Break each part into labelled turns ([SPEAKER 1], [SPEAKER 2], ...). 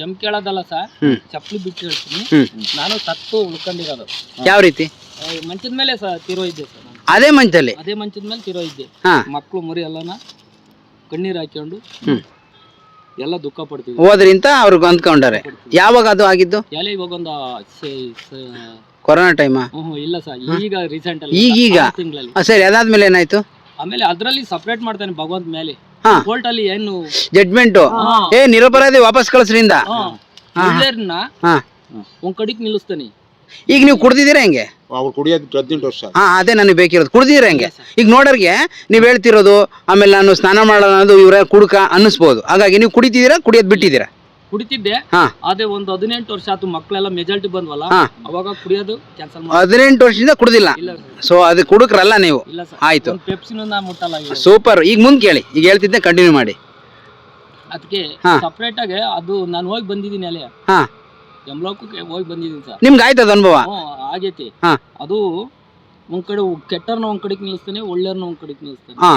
[SPEAKER 1] ಜಮ್ ಕೇಳೋದಲ್ಲ sir. ಚಪ್ಪಲಿ ಬಿಟ್ಟು ಹೇಳ್ತೀನಿ. ನಾನು ಸತ್ತು ಉಳ್ಕೊಂಡಿರೋದು.
[SPEAKER 2] ಯಾವ ರೀತಿ?
[SPEAKER 1] ಮಂಚದ ಮೇಲೆ ಸರ್ ತೀರೋ ಇದ್ದೆ ಸರ್ ನಾನು.
[SPEAKER 2] ಅದೇ ಮಂಚಲ್ಲಿ?
[SPEAKER 1] ಅದೇ ಮಂಚದ ಮೇಲೆ ತಿರೋ ಇದ್ದೆ.
[SPEAKER 2] ಹಾ.
[SPEAKER 1] ಮಕ್ಕಳು ಮರಿ ಎಲ್ಲನ ಕಣ್ಣೀರ್ ಹಾಕೊಂಡು
[SPEAKER 2] ಹ್ಮ್.
[SPEAKER 1] ಎಲ್ಲ ದುಃಖ ಪಡ್ತೀವಿ
[SPEAKER 2] ಹೋದ್ರಿಂತ ಅವ್ರಿಗೆ ಅಂದ್ಕೊಂಡಾರೆ ಯಾವಾಗ ಅದು ಆಗಿದ್ದು?
[SPEAKER 1] ಎಲ್ಲ ಇವಾಗ ಒಂದು
[SPEAKER 2] ಕೊರೋನಾ ಟೈಮ್
[SPEAKER 1] ಇಲ್ಲ ಸರ್ ಈಗ ರೀಸೆಂಟ್ ಅಲ್ಲಿ
[SPEAKER 2] ಈಗೀಗ?
[SPEAKER 1] ಆರು ತಿಂಗಳಲ್ಲಿ.
[SPEAKER 2] ಸರಿ ಅದಾದ್ಮೇಲೆ ಏನಾಯ್ತು?
[SPEAKER 1] ಆಮೇಲೆ ಅದರಲ್ಲಿ ಸಪ್ರೇಟ್ ಮಾಡ್ತಾನೆ ಭಗವಂತ ಮೇಲೆ. ಕೋರ್ಟ್ ಅಲ್ಲಿ ಏನು
[SPEAKER 2] ಜಡ್ಮೆಂಟು ಏ ನಿರಪರಾಧಿ ವಾಪಸ್ ಕಳಿಸ್ರಿಂದ
[SPEAKER 1] ಒಂದ್ ಕಡೆಗೆ ನಿಲ್ಲಿಸ್ತಾನೆ.
[SPEAKER 2] ಈಗ ನೀವು ಕುಡ್ದಿದ್ದೀರಾ ಹೆಂಗೆ?
[SPEAKER 3] ಅವ್ರು ಕುಡಿಯೋದು ಹದಿನೆಂಟು ವರ್ಷ
[SPEAKER 2] ಹಾ ಅದೇ ನನಗೆ ಬೇಕಿರೋದು. ಕುಡ್ದಿದ್ದೀರಾ ಹೆಂಗೆ? ಈಗ ನೋಡೋರ್ಗೆ ನೀವು ಹೇಳ್ತಿರೋದು ಆಮೇಲೆ ನಾನು ಸ್ನಾನ ಮಾಡೋಣ ಅನ್ನೋದು ಇವ್ರ ಕುಡ್ಕ ಅನ್ನಿಸ್ಬೋದು. ಹಾಗಾಗಿ ನೀವು ಕುಡಿತಿದ್ದೀರಾ ಕುಡಿಯೋದು ಬಿಟ್ಟಿದ್ದೀರಾ?
[SPEAKER 1] ಕುಡಿತಿದ್ದೆ. ಅದೇ ಒಂದು ಹದಿನೆಂಟು ವರ್ಷ ಆತು ಮಕ್ಕಳೆಲ್ಲ ಮೆಜಾರಿಟಿ ಬಂದ್ವಲ್ಲ ಅವಾಗ ಕುಡಿಯೋದು ಕ್ಯಾನ್ಸಲ್
[SPEAKER 2] ಹದಿನೆಂಟು ವರ್ಷದಿಂದ ಕುಡ್ದಿಲ್ಲ. ಸೊ ಅದು ಕುಡುಕ್ರಲ್ಲ ನೀವು? ಆಯ್ತು.
[SPEAKER 1] ಒಂದು ಪೆಪ್ಸಿನೂ ನಾ ಮುಟ್ಟಲ್ಲ
[SPEAKER 2] ಸೂಪರ್ ಈಗ ಮುಂದ್ ಕೇಳಿ. ಈಗ ಹೇಳ್ತಿದ್ದೆ ಕಂಟಿನ್ಯೂ ಮಾಡಿ.
[SPEAKER 1] ಅದಕ್ಕೆ. ಸಪ್ರೇಟ್ ಆಗಿ ಅದು ನಾನು ಹೋಗಿ ಬಂದಿದ್ದೀನಿ ಅಲ್ಲೇ.
[SPEAKER 2] ಹಾ.
[SPEAKER 1] ಯಮಲೋಕಕ್ಕೆ ಹೋಗಿ ಬಂದಿದ್ದೀನಿ ಸರ್.
[SPEAKER 2] ನಿಮ್ಗೆ ಆಯ್ತದ ಅನುಭವ?
[SPEAKER 1] ಹ್ಞೂ ಆಗೈತಿ.
[SPEAKER 2] ಹಾ.
[SPEAKER 1] ಅದು ಒಂದ್ ಕಡೆ ಕೆಟ್ಟರ್ನ ಒಂದ್ ಕಡೆಗೆ ನಿಲ್ಸ್ತೇನೆ ಒಳ್ಳೆಯವ್ರನ್ನ ಒಂದ್ ಕಡೆಗೆ ನಿಲ್ಲಿಸ್ತಾನೆ.
[SPEAKER 2] ಹಾ.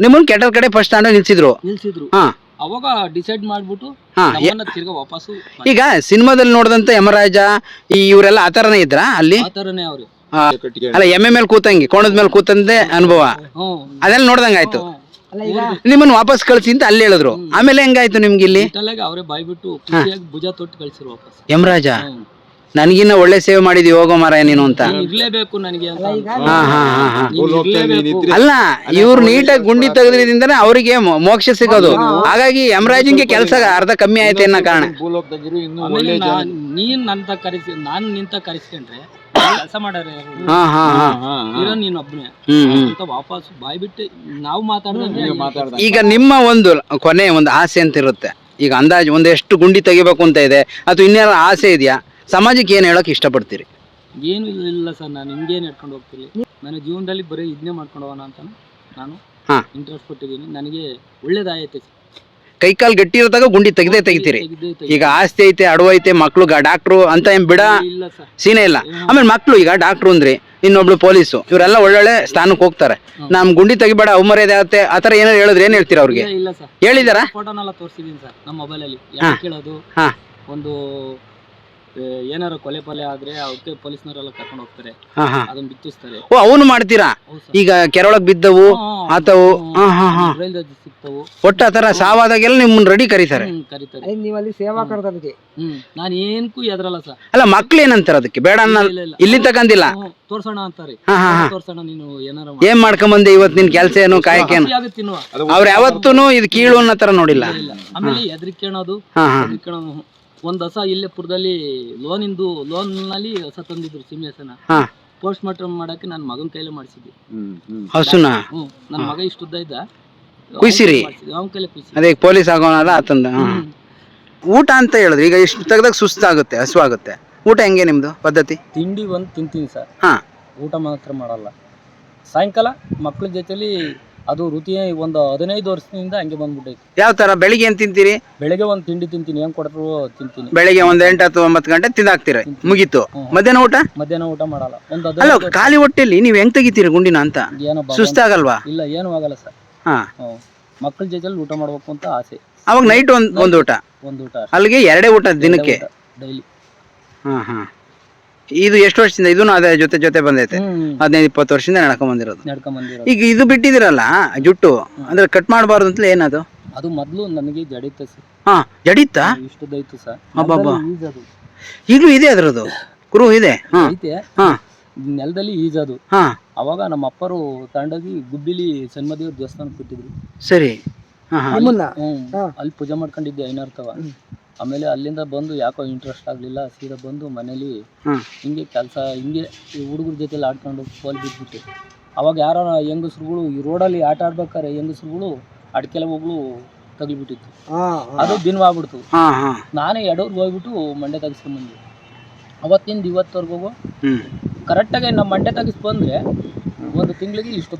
[SPEAKER 2] ನಿಮ್ಮನ್ನ ಕೆಟ್ಟ ಕಡೆ ಫಸ್ಟ್ ಸ್ಟ್ಯಾಂಡ್ ನಿಲ್ಸಿದ್ರು.
[SPEAKER 1] ನಿಲ್ಸಿದ್ರು.
[SPEAKER 2] ಹಾ.
[SPEAKER 1] ಅವಾಗ ಡಿಸೈಡ್ ಮಾಡ್ಬಿಟ್ಟು ನಮ್ಮನ್ನ ತಿರ್ಗಾ ವಾಪಸ್ಸು
[SPEAKER 2] ಈಗ ಸಿನಿಮಾದಲ್ಲಿ ನೋಡಿದಂತ ಯಮರಾಜ ಈ ಇವರೆಲ್ಲ ಆ ಥರನೇ ಇದ್ರ ಅಲ್ಲಿ?
[SPEAKER 1] ಆ ಥರನೇ ಅವ್ರು.
[SPEAKER 2] ಆ,
[SPEAKER 3] ಕಟ್ಟಿಗೆ
[SPEAKER 2] ಅಲ್ಲ ಎಮ್ಮೆ ಮೇಲೆ ಕೂತಂಗೆ ಕೋಣದ ಮೇಲೆ ಕೂತಂದೆ ಅನುಭವ.
[SPEAKER 1] ಹ್ಞೂ
[SPEAKER 2] ಅದೆಲ್ಲ ನೋಡ್ದಂಗ ಆಯ್ತು.
[SPEAKER 1] ನಿಮ್ಮನ್
[SPEAKER 2] ನಿಮ್ಮನ್ನ ವಾಪಸ್ ಕಳ್ಸಿ ಅಂತ ಅಲ್ಲಿ ಹೇಳಿದ್ರು. ಆಮೇಲೆ ಹೆಂಗಾಯ್ತು ನಿಮ್ಗೆ ಇಲ್ಲಿ?
[SPEAKER 1] ಅವರೇ ಬಾಯ್ಬಿಟ್ಟು ಖುಷಿಯಾಗಿ ಭುಜ ತೊಟ್ಟು ಕಳ್ಸಿರು ವಾಪಸ್
[SPEAKER 2] ಯಮರಾಜ?
[SPEAKER 1] ಹ್ಮ್.
[SPEAKER 2] ನನಗಿನ್ನ ಒಳ್ಳೆ ಸೇವೆ ಮಾಡಿದ್ವಿ ಹೋಗೋ ಮಾರಾಯ ನೀನು ಅಂತ.
[SPEAKER 1] ಇರ್ಲೇಬೇಕು ನನಗೆ ಅಂತ.
[SPEAKER 2] ಹಾ ಹಾ ಹಾ ಹಾ.
[SPEAKER 1] ನೀನ್ ಇರ್ಲೇಬೇಕು.
[SPEAKER 2] ಅಲ್ಲ ಇವ್ರು ನೀಟಾಗಿ ಗುಂಡಿ ತೆಗೆದ್ರಿಂದನೇ ಅವರಿಗೆ ಮೋಕ್ಷ ಸಿಗೋದು. ಹಾಗಾಗಿ ಯಮರಾಜನ್ಗೆ ಕೆಲಸ ಅರ್ಧ ಕಮ್ಮಿ ಆಯ್ತು ಅನ್ನೋ ಕಾರಣ.
[SPEAKER 3] ಭೂಲೋಕದಾಗಿರು ಇನ್ನು
[SPEAKER 1] ಆಮೇಲೆ ನಾನ್- ನೀನ್ ನಂತ ಕರೆಸಿ ನಾನು ನಿಂತ ಕರೆಸ್ಕೊಂಡ್ರೆ ಕೆಲಸ ಮಾಡೋರು ಯಾರು?
[SPEAKER 2] ಹಾ ಹಾ ಹಾ.
[SPEAKER 1] ಇರೋ ನೀನ್ ಒಬ್ನೇ.
[SPEAKER 2] ಹ್ಮ್ ಹ್ಮ್.
[SPEAKER 1] ಅಂತ ವಾಪಸ್ ಬಾಯ್ ಬಿಟ್ಟು ನಾವು ಮಾತಾಡ್ದಂಗೆ.
[SPEAKER 3] ಮಾತಾಡ್ದ
[SPEAKER 2] ಈಗ ನಿಮ್ಮ ಒಂದು ಕೊನೆ ಒಂದು ಆಸೆ ಅಂತ ಇರುತ್ತೆ ಈಗ ಅಂದಾಜು ಒಂದೆಷ್ಟು ಗುಂಡಿ ತೆಗಿಬೇಕು ಅಂತ ಇದೆ? ಅಥವಾ ಇನ್ನೇನಾದ್ರು ಆಸೆ ಇದೆಯಾ? ಸಮಾಜಕ್ಕೆ ಏನು ಹೇಳಕ್ ಇಷ್ಟಪಡ್ತೀರಿ?
[SPEAKER 1] ಏನು ಇಲ್ಲ ಸರ್ ನಾನು ಹಿಂಗೇನು ನಡ್ಕೊಂಡು ಹೋಗ್ತಿಲ್ಲ. ನನ್ನ ಜೀವನದಲ್ಲಿ ಬರೀ ಇದನ್ನೇ ಮಾಡ್ಕೊಂಡು ಹೋಗೋಣ ಅಂತ ನಾನು
[SPEAKER 2] ಹಾ.
[SPEAKER 1] ಇಂಟ್ರೆಸ್ಟ್ ಕೊಟ್ಟಿದ್ದೀನಿ. ನನಗೆ ಒಳ್ಳೇದಾಗೈತೆ
[SPEAKER 2] ಕೈ ಕಾಲು ಗಟ್ಟಿ ಇರೋದಾಗ ಗುಂಡಿ ತೆಗ್ದೇ ತೆಗಿತೀರಿ. ಈಗ ಆಸ್ತಿ ಐತೆ ಅಡವು ಐತೆ ಮಕ್ಳು ಡಾಕ್ಟ್ರು ಅಂತ ಏನ್ ಬಿಡ?
[SPEAKER 1] ಇಲ್ಲ ಸರ್.
[SPEAKER 2] ಸೀನೆ ಇಲ್ಲ. ಆಮೇಲೆ ಮಕ್ಳು ಈಗ ಡಾಕ್ಟ್ರು ಅಂದ್ರಿ ಇನ್ನೊಬ್ಳು ಪೊಲೀಸು. ಇವರೆಲ್ಲ ಒಳ್ಳೊಳ್ಳೆ ಸ್ಥಾನಕ್ಕೆ ಹೋಗ್ತಾರೆ. ನಮ್ ಗುಂಡಿ ತೆಗಿಬೇಡ ಅವಮರ್ಯಾದೆ ಆಗುತ್ತೆ. ಆ ಥರ ಏನಾರು ಹೇಳಿದ್ರೆ ಏನ್ ಹೇಳ್ತೀರಾ ಅವ್ರಿಗೆ?
[SPEAKER 1] ಇಲ್ಲ ಸರ್.
[SPEAKER 2] ಹೇಳಿದಾರಾ?
[SPEAKER 1] ಫೋಟೋನೆಲ್ಲ ತೋರಿಸಿದೀನಿ ಸರ್ ನಮ್ಮ ಮೊಬೈಲಲ್ಲಿ. ಕೇಳೋದು? ಒಂದು ಏನಾರು ಕೊಲೆ ಪಲೆ ಆದ್ರೆ ಅವಕ್ಕೆ ಪೊಲೀಸ್ನವರೆಲ್ಲ ಕರ್ಕೊಂಡು ಹೋಗ್ತಾರೆ.
[SPEAKER 2] ಹಾ ಹಾ.
[SPEAKER 1] ಅದನ್ನ ಬಿಚ್ಚಿಸ್ತಾರೆ
[SPEAKER 2] ಓ ಅವನು ಮಾಡ್ತೀರಾ?
[SPEAKER 1] ಹೌದು
[SPEAKER 2] ಈಗ ಕೆರೊಳಗ್ ಬಿದ್ದವು ಆತವು ಹಾ ಹಾ ಹಾ.
[SPEAKER 1] ರೈಲ್ವೆ ಸಿಗ್ತಾವು
[SPEAKER 2] ಒಟ್ಟು ಆ ಥರ ಸಾವಾದಾಗೆಲ್ಲ ನಿಮ್ಮನ್ನ ರೆಡಿ ಕರೀತಾರೆ.
[SPEAKER 1] ಹ್ಮ್ ಕರೀತಾರೆ.
[SPEAKER 4] ನೀವಲ್ಲಿ ಸೇವಾ ಕರ್ದದಕ್ಕೆ
[SPEAKER 1] ಹ್ಮ್ ನಾನು ಏನಕ್ಕೂ ಎದ್ರಲ್ಲ ಸರ್.
[SPEAKER 2] ಅಲ್ಲ ಮಕ್ಳು ಏನಂತಾರೆ ಅದಕ್ಕೆ? ಬೇಡ ಅನ್ನ
[SPEAKER 1] ಇಲ್ಲ ಇಲ್ಲ
[SPEAKER 2] ಇಲ್ಲಿ. ತಕಂದಿಲ್ಲ?
[SPEAKER 1] ಹ್ಮ್, ತೋರ್ಸೋಣ ಅಂತಾರೆ.
[SPEAKER 2] ಹಾ ಹಾ ಹಾ.
[SPEAKER 1] ತೋರ್ಸೋಣ ನೀನು ಏನಾರ
[SPEAKER 2] ಏನ್ ಮಾಡ್ಕೊಂಬಂದೆ ಇವತ್ತು ನಿನ್ ಕೆಲ್ಸ ಏನು ಕಾಯಕೇನು
[SPEAKER 1] ಆಗುತ್ತೆ ತಿನ್ನುವ.
[SPEAKER 2] ಅವ್ರು ಯಾವತ್ತೂ ಇದು ಕೀಳು ಅನ್ನೋ ತರ ನೋಡಿಲ್ಲ.
[SPEAKER 1] ಇಲ್ಲ ಆಮೇಲೆ ಎದ್ರಿಕೊಳ್ಳೋದು
[SPEAKER 2] ಹಾ ಹಾ.
[SPEAKER 1] ಒಂದ್ ಹೊಸ ಇಲ್ಲೇ ಪುರದಲ್ಲಿ ಲೋನ್ ಇಂದು ಲೋನ್ನಲ್ಲಿ ಹಸ ತಂದಿದ್ರು ಸಿಮಿ ಹಸನ
[SPEAKER 2] ಹಾ.
[SPEAKER 1] ಪೋಸ್ಟ್ ಮಾರ್ಟಮ್ ಮಾಡಕ್ಕೆ ನನ್ನ ಮಗನ ಕೈಲೇ ಮಾಡಿಸಿದ್ವಿ.
[SPEAKER 2] ಹಸುನ?
[SPEAKER 1] ನನ್ನ ಮಗ ಇಷ್ಟು ಉದ್ದ ಇದ್ದ.
[SPEAKER 2] ಕುಯ್ಸಿರಿ.
[SPEAKER 1] ಅವನ ಕೈಲೇ ಕುಯ್ಸಿ
[SPEAKER 2] ಅದೇ ಪೊಲೀಸ್ ಆಗೋಣ ಆತಂದ. ಊಟ ಅಂತ ಹೇಳಿದ್ರಿ ಈಗ ಇಷ್ಟು ತೆಗ್ದಾಗ ಸುಸ್ತಾಗುತ್ತೆ ಹಸುವಾಗುತ್ತೆ. ಊಟ ಹೆಂಗೆ ನಿಮ್ದು ಪದ್ಧತಿ?
[SPEAKER 1] ತಿಂಡಿ ಒಂದು ತಿಂತೀನಿ ಸರ್.
[SPEAKER 2] ಹಾ.
[SPEAKER 1] ಊಟ ಮಾತ್ರ ಮಾಡಲ್ಲ. ಸಾಯಂಕಾಲ ಮಕ್ಕಳ ಜೊತೆಲಿ ಅದು ರುಚಿ ಒಂದು ಹದಿನೈದು ವರ್ಷದಿಂದ ಹಂಗೆ ಬಂದ್ಬಿಟ್ಟೈತಿ.
[SPEAKER 2] ಯಾವ ತರ ಬೆಳಿಗ್ಗೆ ಏನ್ ತಿಂತೀರಿ?
[SPEAKER 1] ಬೆಳಿಗ್ಗೆ ಒಂದು ತಿಂಡಿ ತಿಂತೀನಿ ಏನ್ ಕೊಟ್ಟರು ತಿಂತೀನಿ.
[SPEAKER 2] ಬೆಳಿಗ್ಗೆ ಒಂದ್ ಎಂಟು ಹತ್ತು ಒಂಬತ್ತು ಗಂಟೆ ತಿಂದಾಕ್ತೀರಿ ಮುಗೀತು. ಮಧ್ಯಾಹ್ನ ಊಟ?
[SPEAKER 1] ಮಧ್ಯಾಹ್ನ ಊಟ ಮಾಡಲ್ಲ. ಒಂದು
[SPEAKER 2] ಅಲ್ಲ
[SPEAKER 1] ಹದಿನೈದು
[SPEAKER 2] ಖಾಲಿ ಹೊಟ್ಟೆಲಿ ನೀವ್ ಹೆಂಗ್ ತೆಗಿತೀರಿ ಗುಂಡಿನ ಅಂತ?
[SPEAKER 1] ಏನೋ ಭಗವಂತ-
[SPEAKER 2] ಸುಸ್ತಾಗಲ್ವಾ
[SPEAKER 1] ಇಲ್ಲ ಏನು ಆಗಲ್ಲ ಸರ್.
[SPEAKER 2] ಹಾ.
[SPEAKER 1] ಹ್ಞೂ ಮಕ್ಕಳ ಜೊತೆಲಿ ಊಟ ಮಾಡ್ಬೇಕು ಅಂತ ಆಸೆ.
[SPEAKER 2] ಅವಾಗ ನೈಟ್ ಒಂದ್ ಒಂದ್ ಊಟ?
[SPEAKER 1] ಒಂದು ಊಟ
[SPEAKER 2] ಅಲ್ಲಿಗೆ ಎರಡೇ ಊಟ ದಿನಕ್ಕೆ?
[SPEAKER 1] ಡೈಲಿ.
[SPEAKER 2] ಹಾ ಹಾ ಇದು ಎಷ್ಟು ವರ್ಷದಿಂದ ಇದನ್ನು ಅದೇ ಜೊತೆ ಜೊತೆ ಬಂದೈತೆ. ಹದಿನೈದು ಇಪ್ಪತ್ತು ವರ್ಷದಿಂದ ನಡ್ಕೊಂಡ್ ಬಂದಿರೋದು
[SPEAKER 1] ನಡ್ಕೊಂಡ್ ಬಂದಿರೋದು
[SPEAKER 2] ಈಗ ಇದು ಬಿಟ್ಟಿದಿರಲ್ಲ ಜುಟ್ಟು ಅಂದ್ರೆ ಕಟ್ ಮಾಡಬಾರ್ದು ಅಂತಲೇ ಏನದು?
[SPEAKER 1] ಅದು ಮೊದಲು ನನಗೆ ಜಡಿತ ಸರ್.
[SPEAKER 2] ಹಾ ಜಡಿತ?
[SPEAKER 1] ಇಷ್ಟದೈತು ಸರ್.
[SPEAKER 2] ಅಬ್ಬಬ್ಬ. ಈಗಲೂ ಇದೆ ಅದ್ರದ್ದು? ಕುರು ಇದೆ? ಹಾ.
[SPEAKER 1] ಐತೆ.
[SPEAKER 2] ಹಾ.
[SPEAKER 1] ನೆಲದಲ್ಲಿ ಈಜದು
[SPEAKER 2] ಹಾ.
[SPEAKER 1] ಅವಾಗ ನಮ್ಮ ಅಪ್ಪರು ತಗೊಂಡೋಗಿ ಗುಬ್ಬಿಲಿ ಸನ್ಮದೇವ್ರ ದೇವಸ್ಥಾನಕ್ಕೆ ಬಿಟ್ಟಿದ್ರು
[SPEAKER 2] ಸರಿ. ಹಾ ಹಾ.
[SPEAKER 1] ಅಲ್ಲಿ ಪೂಜೆ ಮಾಡ್ಕೊಂಡಿದ್ದೆ ಐನರ್ತವ ಆಮೇಲೆ ಅಲ್ಲಿಂದ ಬಂದು ಯಾಕೋ ಇಂಟ್ರೆಸ್ಟ್ ಆಗಲಿಲ್ಲ ಸೀದಾ ಬಂದು ಮನೇಲಿ ಹಿಂಗೆ ಕೆಲಸ ಹಿಂಗೆ ಈ ಹುಡುಗರ ಜೊತೆಲಿ ಆಡ್ಕೊಂಡು ಫೋಲ್ ಬಿದ್ಬಿಟ್ಟು ಅವಾಗ ಯಾರೋ ಹೆಂಗಸ್ರುಗಳು ಈ ರೋಡಲ್ಲಿ ಆಟ ಆಡ್ಬೇಕಾರೆ ಹೆಂಗಸ್ರುಗಳು ಅಡ್ಕೆಲೆ ಹೋಗ್ಲು ತಗ್ಲಿಬಿಟ್ಟಿತ್ತು. ಅದು ದಿನವಾಗ್ಬಿಡ್ತು. ನಾನೇ ಎಡವ್ರಿಗೆ ಹೋಗ್ಬಿಟ್ಟು ಮಂಡ್ಯ ತೆಗಿಸ್ಕೊಂಬಂದೆ ಅವತ್ತಿಂದ ಇವತ್ತವರೆಗೂ ಕರೆಕ್ಟಾಗಿ ನಮ್ಮ ಮಂಡ್ಯ ತೆಗಿಸ್ ಬಂದ್ರೆ ಒಂದು ತಿಂಗಳಿಗೆ ಇಷ್ಟು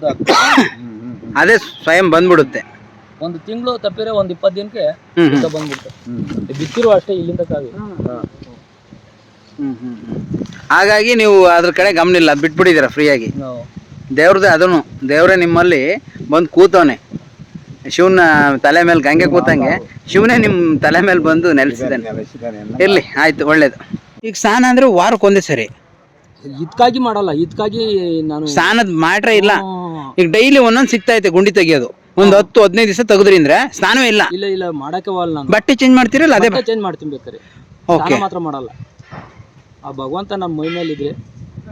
[SPEAKER 2] ಅದೇ ಸ್ವಯಂ ಬಂದ್ಬಿಡುತ್ತೆ.
[SPEAKER 1] ಒಂದು ತಿಂಗಳು ತಪ್ಪಿದ್ರೆ ಒಂದ್ ಇಪ್ಪತ್ತು ದಿನಕ್ಕೆ ಬಂದ್ಬಿಡ್ತಾರೆ ಬಿತ್ತಿರುವ ಬಿತ್ತಿರು ಅಷ್ಟೇ ಇಲ್ಲಿಂದ ಕಾವಿ
[SPEAKER 2] ಹ್ಮ್. ಹ್ಮ್ ಹ್ಮ್. ಹಾಗಾಗಿ ನೀವು ಅದ್ರ ಕಡೆ ಗಮನ ಇಲ್ಲ ಬಿಟ್ಬಿಟ್ಟಿದೀರ ಬಿಟ್ಬಿಟ್ಟಿದ್ದೀರಾ ಫ್ರೀಯಾಗಿ
[SPEAKER 1] ನಾವು.
[SPEAKER 2] ದೇವ್ರದೇ ಅದನ್ನು ದೇವ್ರೇ ನಿಮ್ಮಲ್ಲಿ ಬಂದು ಕೂತವನೆ. ಶಿವನ ತಲೆ ಮೇಲೆ ಗಂಗೆ ಕೂತಂಗೆ ಶಿವನೇ ನಿಮ್ ತಲೆ ಮೇಲೆ ಬಂದು ನೆಲೆಸಿದ್ದಾನೆ. ಇರ್ಲಿ ಆಯ್ತು ಒಳ್ಳೇದು. ಈಗ ಸ್ನಾನ ಅಂದ್ರೆ ವಾರಕ್ಕೆ ಒಂದೇ ಸರಿ?
[SPEAKER 1] ಇದಕ್ಕಾಗಿ ಮಾಡಲ್ಲ ಇದಕ್ಕಾಗಿ ನಾನು
[SPEAKER 2] ಸ್ನಾನದ ಮಾಡ್ರೆ ಇಲ್ಲ. ಈಗ ಡೈಲಿ ಒಂದೊಂದ್ ಸಿಗ್ತಾ ಐತೆ ಗುಂಡಿ ತೆಗಿಯೋದು. ಒಂದ್ ಹತ್ತು ಹದಿನೈದು ದಿವಸ ತೆಗೆದ್ರಿಂದ್ರೆ ಸ್ನಾನವೇ ಇಲ್ಲ.
[SPEAKER 1] ಇಲ್ಲ ಇಲ್ಲ ಮಾಡಕ್ಕೆ ಹೋಗಲ್ಲ ನಾನು.
[SPEAKER 2] ಬಟ್ಟೆ ಚೇಂಜ್ ಮಾಡ್ತೀರಲ್ಲ ಅದೇ
[SPEAKER 1] ಚೇಂಜ್ ಮಾಡ್ತೀನಿ ಬೇಕಾರೆ
[SPEAKER 2] ಓಕೆ
[SPEAKER 1] ಮಾತ್ರ ಮಾಡಲ್ಲ. ಆ ಭಗವಂತ ನಮ್ಮ ಮೈ ಮೇಲೆ ಇದ್ರೆ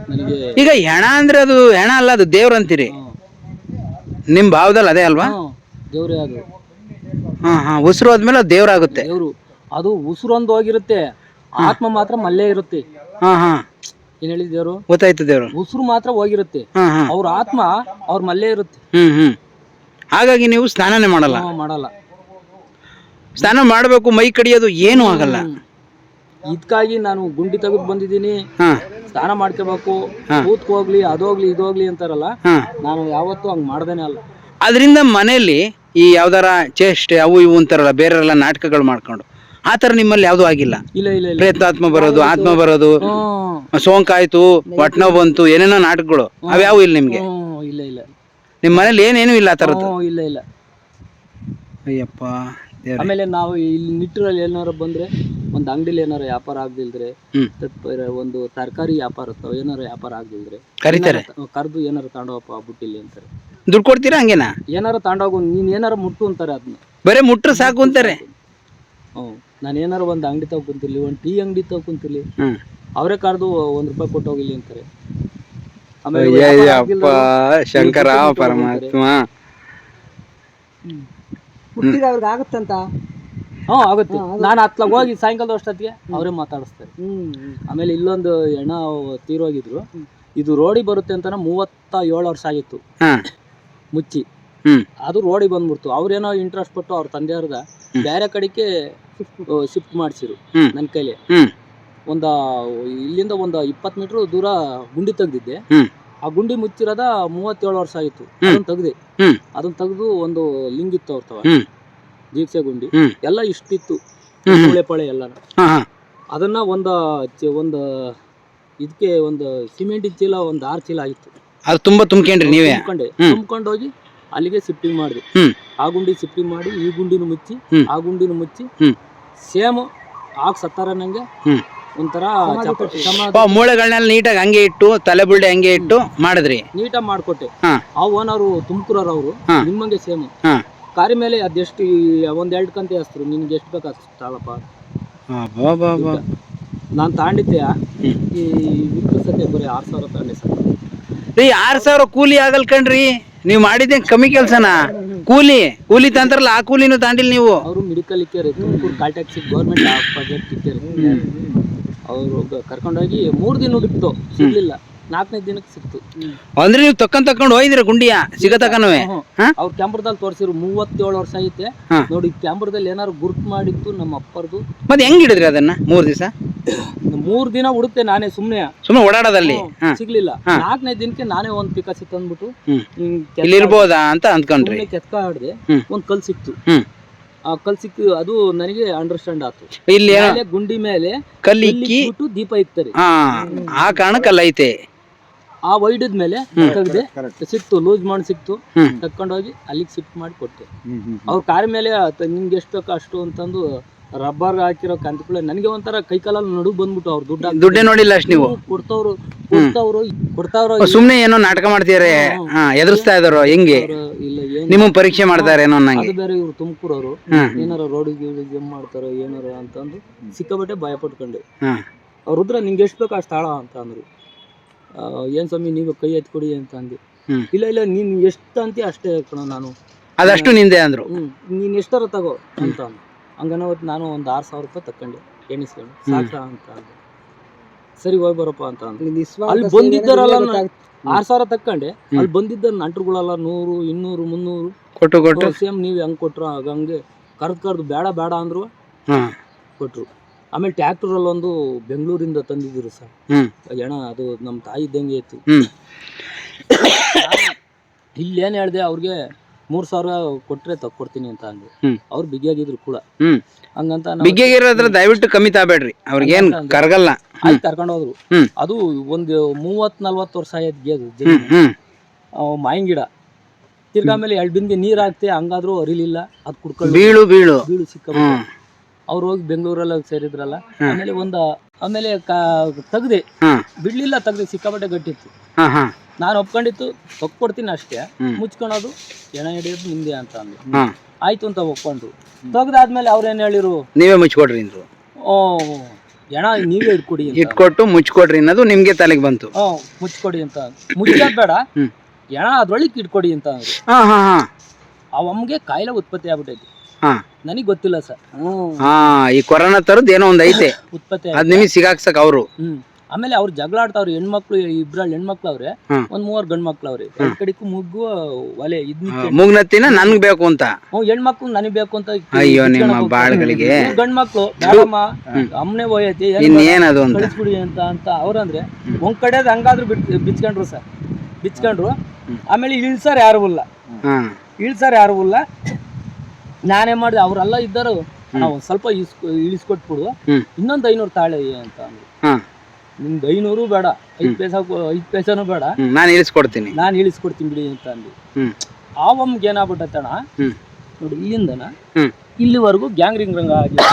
[SPEAKER 1] ನನಗೆ
[SPEAKER 2] ಈಗ ಹೆಣ ಅಂದ್ರೆ ಅದು ಹೆಣ ಅಲ್ಲ ಅದು ದೇವ್ರ ಅಂತೀರಿ. ನಿಮ್ ಭಾವದಲ್ಲಿ ಅದೇ ಅಲ್ವಾ?
[SPEAKER 1] ದೇವ್ರೇ ಅದು.
[SPEAKER 2] ಹಾ ಹಾ ಉಸಿರು ಆದ್ಮೇಲೆ ಅದು ದೇವ್ರಾಗುತ್ತೆ
[SPEAKER 1] ದೇವ್ರು ಅದು ಉಸಿರೊಂದು ಹೋಗಿರುತ್ತೆ. ಆತ್ಮ ಮಾತ್ರ ಮಲ್ಲೇ ಇರುತ್ತೆ.
[SPEAKER 2] ಹಾ ಹಾ.
[SPEAKER 1] ಏನ್ ಹೇಳಿದ್ ದೇವ್ರು?
[SPEAKER 2] ಗೊತ್ತಾಯ್ತು ದೇವ್ರು.
[SPEAKER 1] ಉಸಿರು ಮಾತ್ರ ಹೋಗಿರುತ್ತೆ. ಅವ್ರ ಆತ್ಮ ಅವ್ರ ಮಲ್ಲೇ ಇರುತ್ತೆ.
[SPEAKER 2] ಹ್ಮ್ ಹ್ಮ್. ಹಾಗಾಗಿ ನೀವು ಸ್ನಾನನೇ ಮಾಡಲ್ಲ.
[SPEAKER 1] ನಾವ್ ಮಾಡಲ್ಲ.
[SPEAKER 2] ಸ್ನಾನ ಮಾಡಬೇಕು ಮೈ ಕಡಿಯೋದು ಏನೂ ಆಗಲ್ಲ.
[SPEAKER 1] ಇದಕ್ಕಾಗಿ ನಾನು ಗುಂಡಿ ತೆಗೆದು ಬಂದಿದ್ದೀನಿ.
[SPEAKER 2] ಹಾ.
[SPEAKER 1] ಸ್ನಾನ ಮಾಡ್ಕೋಬೇಕು ಕೂತ್ಕೋಗ್ಲಿ ಅದೋಗ್ಲಿ ಇದೋಗ್ಲಿ ಅಂತಾರಲ್ಲ ನಾನು ಯಾವತ್ತೂ ಹಂಗ್ ಮಾಡ್ದೇನೆ ಅಲ್ಲ.
[SPEAKER 2] ಅದರಿಂದ ಮನೆಯಲ್ಲಿ ಈ ಯಾವ್ದಾರ ಚೇಷ್ಟೆ ಅವು ಇವು ಅಂತಾರಲ್ಲ ಬೇರೆಲ್ಲ ನಾಟಕಗಳು ಮಾಡ್ಕೊಂಡು ಆ ಥರ ನಿಮ್ಮಲ್ಲಿ ಯಾವುದೂ ಆಗಿಲ್ಲ.
[SPEAKER 1] ಇಲ್ಲ ಇಲ್ಲ ಇಲ್ಲ.
[SPEAKER 2] ಪ್ರೇತಾತ್ಮ ಬರೋದು ಆತ್ಮ ಬರೋದು
[SPEAKER 1] ಹ್ಮ್.
[SPEAKER 2] ಸೋಂಕಾಯ್ತು ಹೊಟ್ಟೆ ಬಂತು ಏನೇನೋ ನಾಟಕಗಳು ಅವ್ಯಾವು ಇಲ್ಲ ನಿಮ್ಗೆ.
[SPEAKER 1] ಹ್ಮ್, ಇಲ್ಲ ಇಲ್ಲ.
[SPEAKER 2] ನಿಮ್ಮ ಮನೇಲಿ ಏನೇನು ಇಲ್ಲ ಆ ಥರದ್ದು?
[SPEAKER 1] ಹ್ಮ್, ಇಲ್ಲ ಇಲ್ಲ.
[SPEAKER 2] ಅಯ್ಯಪ್ಪ ದೇವ್ರೆ.
[SPEAKER 1] ಆಮೇಲೆ ನಾವು ಇಲ್ಲಿ ನಿಟ್ಟಿನಲ್ಲಿ ಏನಾರು ಬಂದ್ರೆ ಒಂದು ಅಂಗಡಿಲಿ ಏನಾರು ವ್ಯಾಪಾರ ಆಗ್ದಿಲ್ದ್ರೆ
[SPEAKER 2] ಹ್ಮ್.
[SPEAKER 1] ತತ್ಪರ ಒಂದು ತರಕಾರಿ ವ್ಯಾಪಾರ ಅಥವಾ ಏನಾರು ವ್ಯಾಪಾರ ಆಗ್ದಿಲ್ದ್ರೆ
[SPEAKER 2] ಕರೀತಾರೆ.
[SPEAKER 1] ಕರೆದು ಏನಾರು ತಗೊಂಡೋಗಪ್ಪ ಬುಟ್ಟಿಲಿ ಅಂತಾರೆ.
[SPEAKER 2] ದುಡ್ಡು ಕೊಡ್ತೀರಾ ಹಂಗೇನ?
[SPEAKER 1] ಏನಾರು ತಗೊಂಡೋಗು ನೀನ್ ಏನಾರು ಮುಟ್ಟು ಅಂತಾರೆ ಅದನ್ನ
[SPEAKER 2] ಬರೀ ಮುಟ್ರೆ ಸಾಕು ಅಂತಾರೆ.
[SPEAKER 1] ಹ್ಞೂ. ನಾನು ಏನಾರು ಒಂದು ಅಂಗಡಿ ತಗೊಂತಿರ್ಲಿ ಒಂದು ಟೀ ಅಂಗಡಿ ತಗೊಂತಿರ್ಲಿ
[SPEAKER 2] ಹ್ಮ್.
[SPEAKER 1] ಅವರೇ ಕರೆದು ಒಂದ್ ರೂಪಾಯಿ ಕೊಟ್ಟು ಹೋಗಿಲಿ ಅಂತಾರೆ. ಆಗ್ದಿಲ್ದವ್ರು
[SPEAKER 2] ಶಂಕರ ಪರಮಾತ್ಮ.
[SPEAKER 4] ಹುಟ್ಟಿದ ಅವ್ರಿಗೆ ಆಗುತ್ತಂತ?
[SPEAKER 1] ಹ್ಞೂ ಆಗುತ್ತೆ. ನಾನು ಹೋಗಿ ಸಾಯಂಕಾಲದ ಅಷ್ಟೊತ್ತಿಗೆ ಅವರೇ ಮಾತಾಡಿಸ್ತಾರೆ. ಆಮೇಲೆ ಇಲ್ಲೊಂದು ಹೆಣ ತೀರೋಗಿದ್ರು. ಇದು ರೋಡಿ ಬರುತ್ತೆ ಅಂತ ಮೂವತ್ತ ಏಳು ವರ್ಷ ಆಗಿತ್ತು. ಮುಚ್ಚಿ. ಅದು ರೋಡಿ ಬಂದ್ಬಿಡ್ತು. ಅವ್ರೇನೋ ಇಂಟ್ರೆಸ್ಟ್ ಪಟ್ಟು ಅವ್ರ ತಂದೆಯವ್ರದ ಬೇರೆ ಕಡೆಗೆ ಶಿಫ್ಟ್ ಮಾಡಿಸಿರು. ನನ್ನ ಕೈಲಿ. ಒಂದು ಇಲ್ಲಿಂದ ಒಂದು ಇಪ್ಪತ್ತು ಮೀಟರ್ ದೂರ ಗುಂಡಿ ತೆಗ್ದಿದ್ದೆ
[SPEAKER 2] ಹ್ಮ್.
[SPEAKER 1] ಆ ಗುಂಡಿ ಮುಚ್ಚಿರೋದ ಮೂವತ್ತೇಳು ವರ್ಷ ಆಯಿತು ಅದನ್ನ ತೆಗ್ದೆ
[SPEAKER 2] ಹ್ಮ್.
[SPEAKER 1] ಅದನ್ನ ತೆಗೆದು ಒಂದು ಲಿಂಗ್ ಇತ್ತು ಅವ್ರ ತವ
[SPEAKER 2] ಹ್ಮ್.
[SPEAKER 1] ದೀಕ್ಷೆ ಗುಂಡಿ
[SPEAKER 2] ಹ್ಮ್.
[SPEAKER 1] ಎಲ್ಲ ಇಷ್ಟಿತ್ತು
[SPEAKER 2] ಹ್ಮ್ ಪಳೆ
[SPEAKER 1] ಮೂಳೆ ಪಾಳೆ ಎಲ್ಲ
[SPEAKER 2] ಹಾ ಹಾ
[SPEAKER 1] ಅದನ್ನ ಒಂದು ಒಂದ ಒಂದು ಇದಕ್ಕೆ ಒಂದು ಸಿಮೆಂಟ್ ಚೀಲ ಒಂದು ಆರು ಚೀಲ ಆಗಿತ್ತು
[SPEAKER 2] ಅದು ತುಂಬಾ ತುಂಬ್ಕೊಂಡ್ರಿ ನೀವೇ
[SPEAKER 1] ತುಂಬ್ಕೊಂಡೆ
[SPEAKER 2] ಹ್ಮ್.
[SPEAKER 1] ಹೋಗಿ ಅಲ್ಲಿಗೆ ಶಿಫ್ಟಿಂಗ್ ಮಾಡಿದ್ವಿ
[SPEAKER 2] ಹ್ಮ್.
[SPEAKER 1] ಆ ಗುಂಡಿ ಶಿಫ್ಟಿಂಗ್ ಮಾಡಿ ಈ ಗುಂಡಿನ ಮುಚ್ಚಿ
[SPEAKER 2] ಹ್ಮ್.
[SPEAKER 1] ಆ ಗುಂಡಿನ ಮುಚ್ಚಿ
[SPEAKER 2] ಹ್ಮ್.
[SPEAKER 1] ಸೇಮ್ ಆಗ ಸತ್ತಾರ ನಂಗೆ
[SPEAKER 2] ಹ್ಮ್.
[SPEAKER 1] ಒಂಥರ
[SPEAKER 2] ಮೂಳೆಗಳನ್ನೆಲ್ಲ ನೀಟಾಗಿ ಹಂಗೆ ಇಟ್ಟು ತಲೆ ಬುಳ್ಳೆ ಹಂಗೆ ಇಟ್ಟು ಮಾಡಿದ್ರಿ.
[SPEAKER 1] ನೀಟಾಗಿ ಮಾಡ್ಕೊಟ್ಟೆ. ಆ ಓನರು ತುಮಕೂರವ್ರು ಅವರು. ನಿಮ್ಮಂಗೆ ಸೇಮ್. ಕಾರಿ ಮೇಲೆ ಅದೆಷ್ಟು ಒಂದ್ ಎರಡು ಕಂತೆ ಹಸ್ತರು ನಿನ್ಗೆ ಎಷ್ಟು ಬೇಕು
[SPEAKER 2] ಅಬ್ಬಬ್ಬಬ್ಬ.
[SPEAKER 1] ನಾನು ತಾಂಡಿದ್ದೆ. ಈ ಸದ್ಯ ಬರೀ ಆರು ಸಾವಿರ ತಾಂಡೆ ಸರ್.
[SPEAKER 2] ರೀ ಆರ್ ಸಾವಿರ ಕೂಲಿ ಆಗಲ್ ಕಣ್ರಿ. ನೀವು ಮಾಡಿದ್ದೆ ಕಮ್ಮಿ ಕೆಲ್ಸನ. ಕೂಲಿ ಕೂಲಿ ತಂತ್ರಲ್ಲ ಆ ಕೂಲಿನೂ ತಾಂಡಿಲ್ ನೀವು.
[SPEAKER 1] ಅವರು medical Ikkeri Tumakuru call taxi government project Ikkeri ಅವರು ಕರ್ಕೊಂಡೋಗಿ ಮೂರು ದಿನ ಹುಡುಕ್ತು. ಸಿಗ್ಲಿಲ್ಲ. ನಾಲ್ಕನೇ ದಿನಕ್ಕೆ ಸಿಕ್ತು.
[SPEAKER 2] ಅಂದ್ರೆ ನೀವು ತಕ್ಕನ್ ತಕೊಂಡು ಹೋಯ್ದಿರ ಗುಂಡಿಯ? ಸಿಗತಕನವೇ ಹಾ?
[SPEAKER 1] ಅವ್ರು ಕ್ಯಾಮ್ರದಲ್ಲಿ ತೋರಿಸಿರು. ಮೂವತ್ತೇಳು ವರ್ಷ ಐತೆ. ನೋಡಿ ಕ್ಯಾಮ್ರದಲ್ಲಿ ಏನಾದ್ರು ಗುರುತು ಮಾಡಿತ್ತು ನಮ್ಮ ಅಪ್ಪರ್ದು.
[SPEAKER 2] ಮತ್ತೆ ಹೆಂಗ್ ಹಿಡಿದ್ರಿ ಅದನ್ನ ಮೂರ್ ದಿವಸ?
[SPEAKER 1] ಮೂರ್ ದಿನ ಹುಡುಕ್ತೆ ನಾನೇ ಸುಮ್ನೆ.
[SPEAKER 2] ಸುಮ್ಮನೆ ಓಡಾಡೋದಲ್ಲಿ?
[SPEAKER 1] ಸಿಗ್ಲಿಲ್ಲ. ನಾಲ್ಕನೇ ದಿನಕ್ಕೆ ನಾನೇ ಒಂದ್ ಪಿಕಾಸಿ ತಂದ್ಬಿಟ್ಟು
[SPEAKER 2] ಇಲ್ಲಿರ್ಬೋದಾ ಅಂತ ಅಂದ್ಕೊಂಡ್ರಿ.
[SPEAKER 1] ಸುಮ್ನೆ ಕೆತ್ಕ ಆಡ್ದೆ. ಒಂದ್ ಕಲ್ ಸಿಕ್ತು. ಕಲ್ ಸಿಕ್ತು ಅದು ನನಗೆ ಅಂಡರ್ಸ್ಟ್ಯಾಂಡ್ ಆಯ್ತು
[SPEAKER 2] ಇಲ್ಲಿ
[SPEAKER 1] ಮೇಲೆ ಗುಂಡಿ ಮೇಲೆ
[SPEAKER 2] ಕಲ್ಲಿಕ್ಕಿ
[SPEAKER 1] ಬಿಟ್ಟು ದೀಪ ಇಕ್ತಾರೆ.
[SPEAKER 2] ಹಾ ಆ ಕಾರಣಕ್ಕೆ ಐತೆ.
[SPEAKER 1] ಆ ವೈಡದ ಮೇಲೆ ತೆಗ್ದೆ ಸಿಕ್ತು ಲೂಸ್ ಮಾಡಿ ಸಿಕ್ತು.
[SPEAKER 2] ತಕ್ಕೊಂಡೋಗಿ
[SPEAKER 1] ತಕೊಂಡೋಗಿ ಅಲ್ಲಿಗೆ ಶಿಫ್ಟ್ ಮಾಡಿ ಕೊಟ್ಟೆ. ಅವ್ರ ಕಾರ್ ಮೇಲೆ ನಿಮ್ಗೆ ಎಷ್ಟು ಬೇಕು ಅಷ್ಟು ಅಂತಂದು ರಬ್ಬರ್ ಹಾಕಿರೋ ಕಂತುಗಳು ನನಗೆ ಒಂಥರ ಕೈ ಕಾಲಲ್ಲಿ ನಡು ಬಂದ್ಬಿಟ್ಟು ಅವ್ರು ದುಡ್ಡು.
[SPEAKER 2] ದುಡ್ಡೇ ನೋಡಿಲ್ಲ ಅಷ್ಟು ನೀವು.
[SPEAKER 1] ಕೊಡ್ತವ್ರು ಕೊಡ್ತವ್ರು ಕೊಡ್ತಾವ್ರು
[SPEAKER 2] ಸುಮ್ಮನೆ ಸುಮ್ನೆ ಏನೋ ನಾಟಕ ಮಾಡ್ತೀರಿ ಎದುರಿಸ್ತಾ ಇದಾರೋ ಹೆಂಗೆ?
[SPEAKER 1] ಇಲ್ಲ
[SPEAKER 2] ನಿಮ್ಮ ಪರೀಕ್ಷೆ ಮಾಡ್ತಾರೆ ಏನೋ ನಂಗೆ
[SPEAKER 1] ಅದು ಬೇರೆ ಇವ್ರು ತುಮಕೂರವರು. ಏನಾರ ರೋಡ್ ಗೀಡಿಗೆ ಏನ್ ಮಾಡ್ತಾರೋ ಏನಾರ ಅಂತಂದು ಸಿಕ್ಕಬಟ್ಟೆ ಭಯ ಪಟ್ಕೊಂಡೆ
[SPEAKER 2] ಹಾ.
[SPEAKER 1] ಅವ್ರ ರುದ್ರ ನಿಂಗೆ ಎಷ್ಟು ಬೇಕು ಅಷ್ಟು ಆಳ ಅಂತ ಅಂದ್ರು. ಆ, ಏನ್ ಸ್ವಾಮಿ ನೀವು ಕೈ ಎತ್ತಿ ಕೊಡಿ ಅಂತ ಅಂದೆ.
[SPEAKER 2] ಹ್ಮ್.
[SPEAKER 1] ಇಲ್ಲ ಇಲ್ಲ ನೀನ್ ಎಷ್ಟು ಅಂತೀಯ ಅಷ್ಟೇ ಕಣ ನಾನು.
[SPEAKER 2] ಅದಷ್ಟು ನಿಂದೆ ಅಂದ್ರು.
[SPEAKER 1] ಹ್ಮ್. ನೀನ್ ಎಷ್ಟಾರ ತಗೋ ಅಂತ ಅಂದ್ರು ಹಂಗನ ಅವತ್ತು ನಾನು ಒಂದ್ ಆರ್ ಸಾವಿರ ರೂಪಾಯಿ ತಕೊಂಡೆ ಎಣಿಸ್ಕೊಂಡು. ಸಾಕ ಅಂತ ಅಂದೆ. ಸರಿ ಹೋಗಿ ಬರಪ್ಪ ಅಂತ ಅಲ್ಲಿ ಬಂದಿದ್ದಾರಲ್ಲ ಆರ್ ಸಾವಿರ ತಕ್ಕಂಡೆ ಅಲ್ಲಿ ಬಂದಿದ್ದ ನಂಟ್ರುಗಳೆಲ್ಲ ನೂರು ಇನ್ನೂರು ಮುನ್ನೂರು.
[SPEAKER 2] ಕೊಟ್ಟು ಕೊಟ್ಟು.
[SPEAKER 1] ಸೇಮ್ ನೀವು ಹೆಂಗ್ ಕೊಟ್ರು ಹಂಗೆ ಕರ್ದ್ ಕರ್ದು ಬೇಡ ಬೇಡ ಅಂದ್ರು ಕೊಟ್ರು. ಆಮೇಲೆ ಟ್ಯಾಕ್ಟರಲ್ಲಿ ಒಂದು ಬೆಂಗಳೂರಿಂದ ತಂದಿದ್ರು ಸರ್.
[SPEAKER 2] ಹ್ಮ್.
[SPEAKER 1] ಹೆಣ ಅದು ನಮ್ಮ ತಾಯಿ ಇದ್ದಂಗೆ ಇತ್ತು.
[SPEAKER 2] ಹ್ಮ್.
[SPEAKER 1] ಇಲ್ಲೇನು ಹೇಳ್ದೆ ಅವ್ರಿಗೆ ಮೂರ್ ಸಾವಿರ ಕೊಟ್ರೆ ತಕ್ಕೊಡ್ತೀನಿ ಅಂತ
[SPEAKER 2] ಅಂದ್ರು.
[SPEAKER 1] ಅವ್ರು ಬಿಗಿಯಾಗಿದ್ರು ಕೂಡ.
[SPEAKER 2] ಹ್ಮ್.
[SPEAKER 1] ಹಂಗಂತ ನಾವು
[SPEAKER 2] ಬಿಗ್ಗೆಗಿರೋದ್ರ ದಯವಿಟ್ಟು ಕಮ್ಮಿ ತಾಬೇಡ್ರಿ. ಅವ್ರಿಗೇನ್ ಕರಗಲ್ಲ.
[SPEAKER 1] ಆಯ್ತು ಕರ್ಕೊಂಡು ಹೋದ್ರು. ಅದು ಒಂದು ಮೂವತ್ ನಲ್ವತ್ತು ವರ್ಷ ಆಯ್ತು ಮಾವಿನ ಗಿಡ. ತಿರ್ಗಾ ಆಮೇಲೆ ಎರಡು ಬಿಂದಿ ನೀರ್ ಹಾಕ್ತಿ ಹಂಗಾದ್ರೂ ಅರಿಲಿಲ್ಲ. ಅದ್ ಕುಡ್ಕೊಂಡು
[SPEAKER 2] ಬೀಳು ಬೀಳು.
[SPEAKER 1] ಬೀಳು ಸಿಕ್ಕ
[SPEAKER 2] ಹ್ಮ್.
[SPEAKER 1] ಅವ್ರು ಹೋಗಿ ಬೆಂಗಳೂರಲ್ಲಿ ಹೋಗಿ ಸೇರಿದ್ರಲ್ಲ ಆಮೇಲೆ ಒಂದ ಆಮೇಲೆ ತೆಗ್ದೆ. ಬಿಡ್ಲಿಲ್ಲ ತೆಗ್ದೆ ಸಿಕ್ಕಾಪಟ್ಟೆ ಗಟ್ಟಿತ್ತು.
[SPEAKER 2] ಹಾ ಹಾ.
[SPEAKER 1] ನಾನು ಒಪ್ಕೊಂಡಿತ್ತು ಒಪ್ಕೊಡ್ತೀನಿ ಅಷ್ಟೇ.
[SPEAKER 2] ಹ್ಮ್.
[SPEAKER 1] ಮುಚ್ಕೊಳೋದು ಎಣ ಹಿಡಿಯೋದು ನಿಮ್ದೆ ಅಂತ ಅಂದ್ರು.
[SPEAKER 2] ಹಾ
[SPEAKER 1] ಆಯ್ತು ಅಂತ ಒಪ್ಕೊಂಡ್ರು. ತೆಗ್ದಾದ್ಮೇಲೆ ಅವ್ರೇನ್ ಹೇಳಿರು?
[SPEAKER 2] ನೀವೇ ಮುಚ್ಕೊಡ್ರಿ ಅಂದ್ರು.
[SPEAKER 1] ಓ ನೀವೇ ಇಟ್ಕೊಡಿ
[SPEAKER 2] ಇಟ್ಕೊಟ್ಟು ಮುಚ್ಕೊಡ್ರಿ ಅನ್ನೋದು ನಿಮ್ಗೆ ತಲೆಗೆ ಬಂತು.
[SPEAKER 1] ಮುಚ್ಕೊಡಿ ಅಂತ. ಮುಚ್ಚೋದ್ ಬೇಡ.
[SPEAKER 2] ಹ್ಮ್.
[SPEAKER 1] ಎಣ ಅದ್ರೊಳಗೆ ಇಟ್ಕೊಡಿ ಅಂತ ಅಂದ್ರು.
[SPEAKER 2] ಹಾ ಹಾ ಹಾ.
[SPEAKER 1] ಆ ಅಮ್ಮಗೆ ಕಾಯಿಲೆ ಉತ್ಪತ್ತಿ ಆಗ್ಬಿಟ್ಟೈತಿ.
[SPEAKER 2] ಹಾ.
[SPEAKER 1] ನನಗೆ ಗೊತ್ತಿಲ್ಲ ಸರ್.
[SPEAKER 2] ಹಾ ಈ ಕೊರೋನಾ ತರದ್ ಏನೋ ಒಂದ್ ಐತೆ.
[SPEAKER 1] ಉತ್ಪತ್ತಿ
[SPEAKER 2] ಅದ್ ನಿಮಗೆ ಸಿಗಾಕ್ಸಕ್ ಅವರು.
[SPEAKER 1] ಹ್ಮ್. ಆಮೇಲೆ ಅವ್ರು ಜಗಳ ಆಡ್ತಾವ್ರಿ ಹೆಣ್ಮಕ್ಳು ಇಬ್ರಲ್ಲಿ ಹೆಣ್ಮಕ್ಳು ಅವ್ರೆ. ಒಂದ್ ಮೂವರ್ ಗಂಡ್ ಮಕ್ಳು ಅವ್ರೆ ಎರಡ್ ಕಡೆಗೂ ಮುಗ್ಗು ಒಲೆ ಇದ್
[SPEAKER 2] ಮುಗ್ನತ್ತಿನ ನನ್ಗ್ ಬೇಕು ಅಂತ?
[SPEAKER 1] ಹ್ಞೂ ಹೆಣ್ಮಕ್ಳು ನನಗ್ ಬೇಕು ಅಂತ
[SPEAKER 2] ಅಯ್ಯೋ ನಿಮ್ಮ ಬಾಳ್ಗಳಿಗೆ.
[SPEAKER 1] ಗಂಡ್ ಮಕ್ಳು ಬೇಡಮ್ಮ ಅಮ್ಮನೆ ಹೋಯತಿ
[SPEAKER 2] ಇನ್ನೇನದು ಅಂತ?
[SPEAKER 1] ಕಳಿಸ್ಬಿಡಿ ಅಂತ ಅಂತ ಅವ್ರಂದ್ರೆ ಒಂದ್ ಕಡೆ ಹಂಗಾದ್ರು ಬಿಟ್ ಬಿಚ್ಕೊಂಡ್ರು ಸರ್. ಬಿಚ್ಕೊಂಡ್ರು. ಆಮೇಲೆ ಇಳ್ಸಾರ್ ಯಾರು ಇಲ್ಲ. ಇಳ್ಸಾರ ಯಾರು ಇಲ್ಲ. ನಾನೇ ಮಾಡಿದೆ ಅವ್ರೆಲ್ಲ ಇದ್ದರು. ನಾವು ಸ್ವಲ್ಪ ಇಳಿಸ್ಕೊಟ್ಬಿಡು. ಇನ್ನೊಂದು ಐನೂರು ತಾಳೆ ಅಂತ ಅಂದ್ರು.
[SPEAKER 2] ಹಾ
[SPEAKER 1] ನಿಮ್ಗೆ ಐನೂರು ಬೇಡ. ಐದು ಪೈಸಾ ಐದು ಪೈಸಾನು ಬೇಡ.
[SPEAKER 2] ನಾನು ಇಳಿಸ್ಕೊಡ್ತೀನಿ.
[SPEAKER 1] ನಾನು ಇಳಿಸ್ಕೊಡ್ತೀನಿ ಬಿಡಿ ಅಂತ ಅಂದು. ಆ ಒಮ್ಗೆ ಏನಾಗ್ಬಿಟ್ಟಣ ನೋಡಿ ಇಲ್ಲಿಂದನ ಇಲ್ಲಿವರೆಗೂ ಗ್ಯಾಂಗ್ ರಿಂಗ್ ರಂಗ ಆಗೈತೆ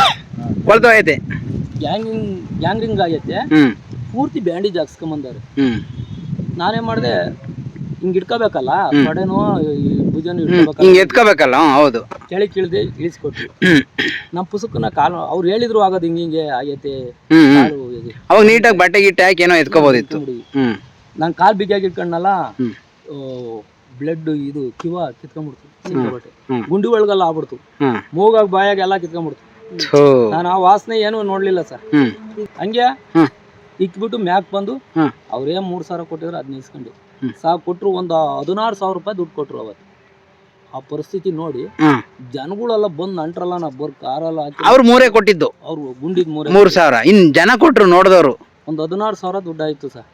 [SPEAKER 2] ಕೊಳ್ತೋಗೈತೆ
[SPEAKER 1] ಗ್ಯಾಂಗಿಂಗ್ ಗ್ಯಾಂಗ್ ರಿಂಗ್ ಆಗೈತೆ. ಪೂರ್ತಿ ಬ್ಯಾಂಡೇಜ್ ಹಾಕ್ಸ್ಕೊಂಬಂದವ್ರೆ.
[SPEAKER 2] ಹ್ಮ್.
[SPEAKER 1] ನಾನೇನ್ ಮಾಡಿದೆ ಹಿಂಗ್ ಇಟ್ಕೋಬೇಕಲ್ಲ? ತೊಡೆನೂ ಈ ಭುಜನೂ
[SPEAKER 2] ಹ್ಮ್.
[SPEAKER 1] ಇಟ್ಕೋಬೇಕಲ್ಲ?
[SPEAKER 2] ಹಿಂಗ್ ಎತ್ಕೋಬೇಕಲ್ಲ ಹೌದು.
[SPEAKER 1] ಕೆಳಗೆ ಕೀಳ್ದೆ ಇಳಿಸ್ಕೊಟ್ರು.
[SPEAKER 2] ಹ್ಮ್.
[SPEAKER 1] ನಮ್ಮ ಪುಸ್ತಕನ ಕಾಲು ಅವ್ರು ಹೇಳಿದ್ರು ಆಗೋದು ಹಿಂಗೆ ಹಿಂಗೆ ಆಗೈತೆ. ಕಾಲು
[SPEAKER 2] ಅವಾಗ ನೀಟಾಗಿ ಬಟ್ಟೆ ಗಿಟ್ಟೆ ಹಾಕಿ ಏನೋ ಎತ್ಕೋಬೋದಿತ್ತು.
[SPEAKER 1] ನೋಡಿ.
[SPEAKER 2] ಹ್ಮ್.
[SPEAKER 1] ನಾನು ಕಾಲ್ ಬಿಗಿಯಾಗಿ ಇಟ್ಕೊಂಡಲ್ಲ ಬ್ಲಡ್ ಇದು ಕಿವ ಕಿತ್ಕೊಂಡ್ಬಿಡ್ತು ಬಿಡ್ತು
[SPEAKER 2] ಹ್ಮ್.
[SPEAKER 1] ಗುಂಡಿ ಒಳಗೆಲ್ಲ ಆಗ್ಬಿಡ್ತು. ಮೂಗಾಗ ಬಾಯಾಗ ಎಲ್ಲ ಕಿತ್ಕೊಂಡ್ಬಿಡ್ತು. ನಾನು ಆ ವಾಸನೆ ಏನು ನೋಡ್ಲಿಲ್ಲ ಸರ್. ಹಂಗೆ ಇಕ್ಬಿಟ್ಟು ಮ್ಯಾಕ್ ಬಂದು
[SPEAKER 2] ಅವ್ರೇನ್
[SPEAKER 1] ಅವ್ರೇ ಮೂರ್ ಸಾವಿರ ಕೊಟ್ಟಿದ್ರು ಅದ್ನ ಇಸ್ಕೊಂಡು. ಸಾ ಕೊಟ್ರು ಒಂದು ಹದಿನಾರು ಸಾವಿರ ರೂಪಾಯಿ ದುಡ್ಡು ಕೊಟ್ರು ಅವತ್ತು. ಆ ಪರಿಸ್ಥಿತಿ ನೋಡಿ ಜನಗಳೆಲ್ಲ ಬಂದ್ ನಂಟ್ರಲ್ಲ ನಾ ಬರ್ ಕಾರಲ್ಲ ಹಾಕಿ
[SPEAKER 2] ಅವ್ರು ಮೂರೇ ಕೊಟ್ಟಿದ್ದು.
[SPEAKER 1] ಅವ್ರು ಗುಂಡಿದ್ ಮೂರೆ
[SPEAKER 2] ಮೂರ್ ಸಾವಿರ. ಇನ್ ಜನ ಕೊಟ್ರು ನೋಡ್ದವ್ರು.
[SPEAKER 1] ಒಂದು ಹದಿನಾರು ಸಾವಿರ ದುಡ್ಡು ಆಯ್ತು ಸರ್.